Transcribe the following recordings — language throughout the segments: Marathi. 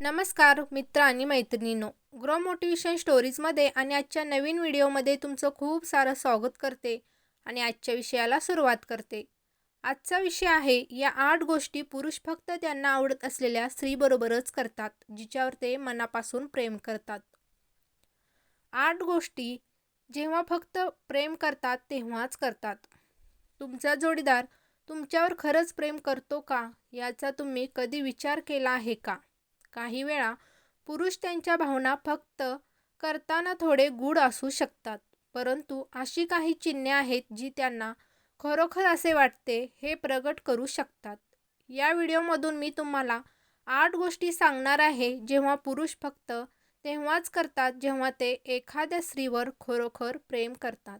नमस्कार मित्र आणि मैत्रिणींनो. ग्रो मोटिवेशन स्टोरीजमध्ये आणि आजच्या नवीन व्हिडिओमध्ये तुमचं खूप सारं स्वागत करते आणि आजच्या विषयाला सुरुवात करते. आजचा विषय आहे या आठ गोष्टी पुरुष फक्त त्यांना आवडत असलेल्या स्त्रीबरोबरच करतात जिच्यावर ते मनापासून प्रेम करतात. आठ गोष्टी जेव्हा फक्त प्रेम करतात तेव्हाच करतात. तुमचा जोडीदार तुमच्यावर खरंच प्रेम करतो का? याचा तुम्ही कधी विचार केला आहे का? काही वेळा पुरुष त्यांच्या भावना फक्त करताना थोडे गूढ असू शकतात. परंतु अशी काही चिन्हे आहेत जी त्यांना खरोखर असे वाटते हे प्रगट करू शकतात. या व्हिडिओमधून मी तुम्हाला आठ गोष्टी सांगणार आहे जेव्हा पुरुष फक्त तेव्हाच करतात जेव्हा ते एखाद्या स्त्रीवर खरोखर प्रेम करतात.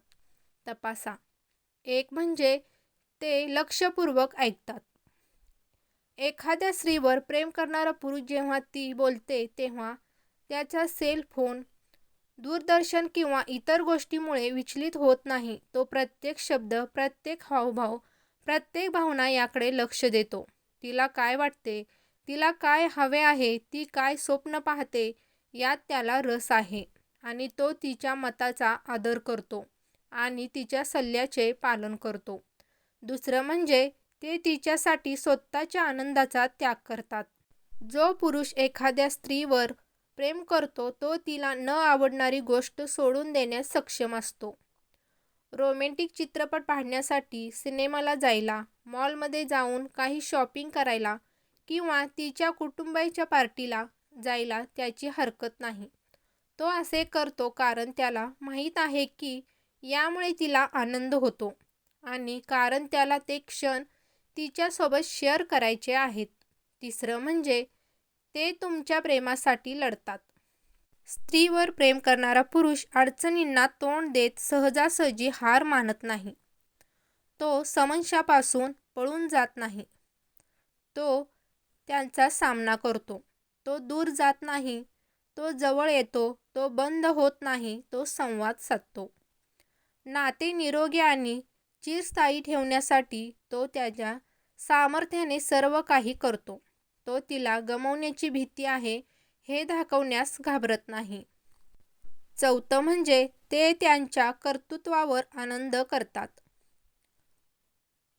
तपासा. एक म्हणजे ते लक्षपूर्वक ऐकतात. एखाद्या स्त्रीवर प्रेम करणारा पुरुष जेव्हा ती बोलते तेव्हा त्याचा सेल फोन दूरदर्शन किंवा इतर गोष्टीमुळे विचलित होत नाही. तो प्रत्येक शब्द प्रत्येक हावभाव प्रत्येक भावना याकडे लक्ष देतो. तिला काय वाटते? तिला काय हवे आहे? ती काय स्वप्न पाहते? यात त्याला रस आहे आणि तो तिच्या मताचा आदर करतो आणि तिच्या सल्ल्याचे पालन करतो. दुसरं म्हणजे ते तिच्यासाठी स्वतःच्या आनंदाचा त्याग करतात. जो पुरुष एखाद्या स्त्रीवर प्रेम करतो तो तिला न आवडणारी गोष्ट सोडून देण्यास सक्षम असतो. रोमॅन्टिक चित्रपट पाहण्यासाठी सिनेमाला जायला मॉलमध्ये जाऊन काही शॉपिंग करायला किंवा तिच्या कुटुंबाच्या पार्टीला जायला त्याची हरकत नाही. तो असे करतो कारण त्याला माहीत आहे की यामुळे तिला आनंद होतो आणि कारण त्याला ते क्षण तिच्यासोबत शेअर करायचे आहेत. तिसरं म्हणजे ते तुमच्या प्रेमासाठी लढतात. स्त्रीवर प्रेम करणारा पुरुष अडचणींना तोंड देत सहजासहजी हार मानत नाही. तो समंशापासून पळून जात नाही. तो त्यांचा सामना करतो. तो दूर जात नाही. तो जवळ येतो. तो बंद होत नाही. तो संवाद साधतो. नाते निरोगी आणि चिरस्थायी ठेवण्यासाठी तो त्याच्या सामर्थ्याने सर्व काही करतो. तो तिला गमवण्याची भीती आहे हे दाखवण्यास घाबरत नाही. चौथं म्हणजे ते त्यांच्या कर्तृत्वावर आनंद करतात.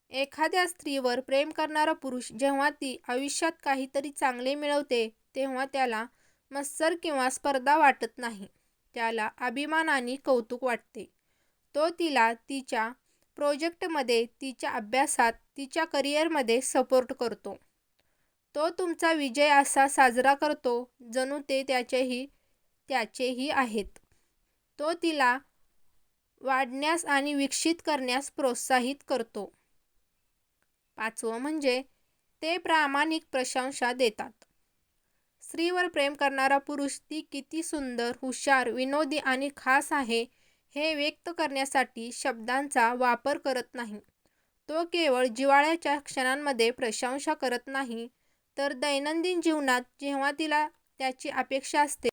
एखाद्या स्त्रीवर प्रेम करणारा पुरुष जेव्हा ती आयुष्यात काहीतरी चांगले मिळवते तेव्हा त्याला मत्सर किंवा स्पर्धा वाटत नाही. त्याला अभिमान आणि कौतुक वाटते. तो तिला तिच्या प्रोजेक्टमध्ये तिच्या अभ्यासात तिच्या करिअरमध्ये सपोर्ट करतो. तो तुमचा विजय असा साजरा करतो जणू ते त्याचेही त्याचेही आहेत. तो तिला वाढण्यास आणि विकसित करण्यास प्रोत्साहित करतो. पाचवं म्हणजे ते प्रामाणिक प्रशंसा देतात. स्त्रीवर प्रेम करणारा पुरुष ती किती सुंदर हुशार विनोदी आणि खास आहे हे व्यक्त करण्यासाठी शब्दांचा वापर करत नाही. तो केवळ जिव्हाळ्याच्या क्षणांमध्ये प्रशंसा करत नाही तर दैनंदिन जीवनात जेव्हा तिला त्याची अपेक्षा असते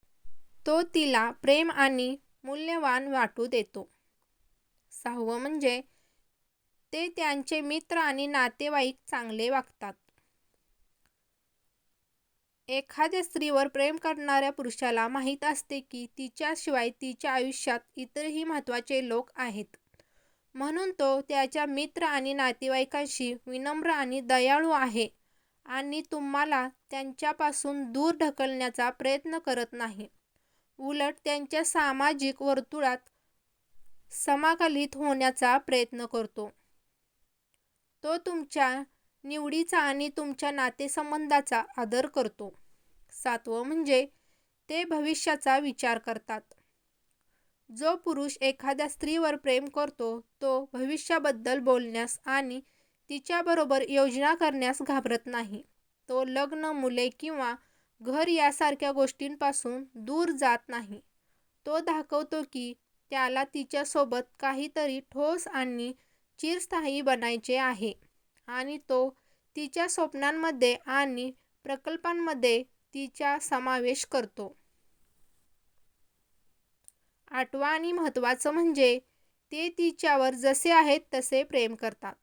तो तिला प्रेम आणि मूल्यवान वाटू देतो. सहावं म्हणजे ते त्यांचे मित्र आणि नातेवाईक चांगले वागतात. एखाद्या स्त्रीवर प्रेम करणाऱ्या पुरुषाला माहीत असते की तिच्याशिवाय तिच्या आयुष्यात इतरही महत्त्वाचे लोक आहेत. म्हणून तो त्याच्या मित्र आणि नातेवाईकांशी विनम्र आणि दयाळू आहे आणि तुम्हाला त्यांच्यापासून दूर ढकलण्याचा प्रयत्न करत नाही. उलट त्यांच्या सामाजिक वर्तुळात समाकलित होण्याचा प्रयत्न करतो. तो तुमच्या निवडीचा आणि तुमच्या नातेसंबंधाचा आदर करतो. सातवं म्हणजे ते भविष्याचा विचार करतात. जो पुरुष एखाद्या स्त्रीवर प्रेम करतो तो भविष्याबद्दल बोलण्यास आणि तिच्याबरोबर योजना करण्यास घाबरत नाही. तो लग्न मुले किंवा घर यासारख्या गोष्टींपासून दूर जात नाही. तो दाखवतो की त्याला तिच्यासोबत काहीतरी ठोस आणि चिरस्थायी बनायचे आहे आणि तो तिच्या स्वप्नांमध्ये आणि प्रकल्पांमध्ये तिचा समावेश करतो आठवा आणि महत्त्वाचं म्हणजे ते तिच्यावर जसे आहेत तसे प्रेम करतात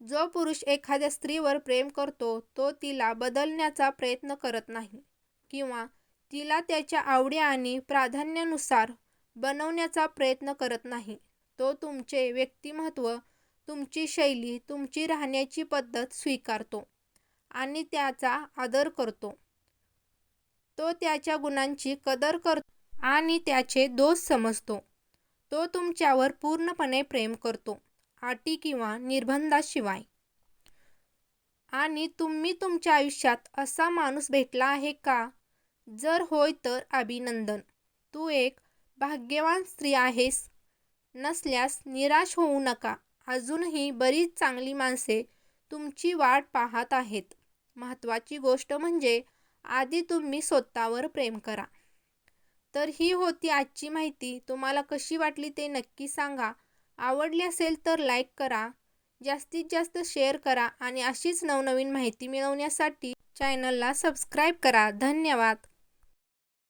जो पुरुष एखाद्या स्त्रीवर प्रेम करतो तो तिला बदलण्याचा प्रयत्न करत नाही किंवा तिला त्याच्या आवडी आणि प्राधान्यानुसार बनवण्याचा प्रयत्न करत नाही. तो तुमचे व्यक्तिमत्व तुमची शैली, तुमची राहण्याची पद्धत स्वीकारतो आणि त्याचा आदर करतो. तो त्याच्या गुणांची कदर करतो आणि त्याचे दोष समजतो. तो तुमच्यावर पूर्णपणे प्रेम करतो, अटी किंवा निर्बंधाशिवाय आणि तुम्ही तुमच्या आयुष्यात असा माणूस भेटला आहे का? जर होय तर अभिनंदन! तू एक भाग्यवान स्त्री आहेस. नसल्यास निराश होऊ नका. अजूनही बरीच चांगली माणसे तुमची वाट पाहत आहेत. महत्त्वाची गोष्ट म्हणजे आधी तुम्ही स्वतःवर प्रेम करा. तर ही होती आजची माहिती. तुम्हाला कशी वाटली ते नक्की सांगा. आवडली असेल तर लाईक करा, जास्तीत जास्त शेअर करा आणि अशीच नवनवीन माहिती मिळवण्यासाठी चॅनलला सबस्क्राईब करा. धन्यवाद!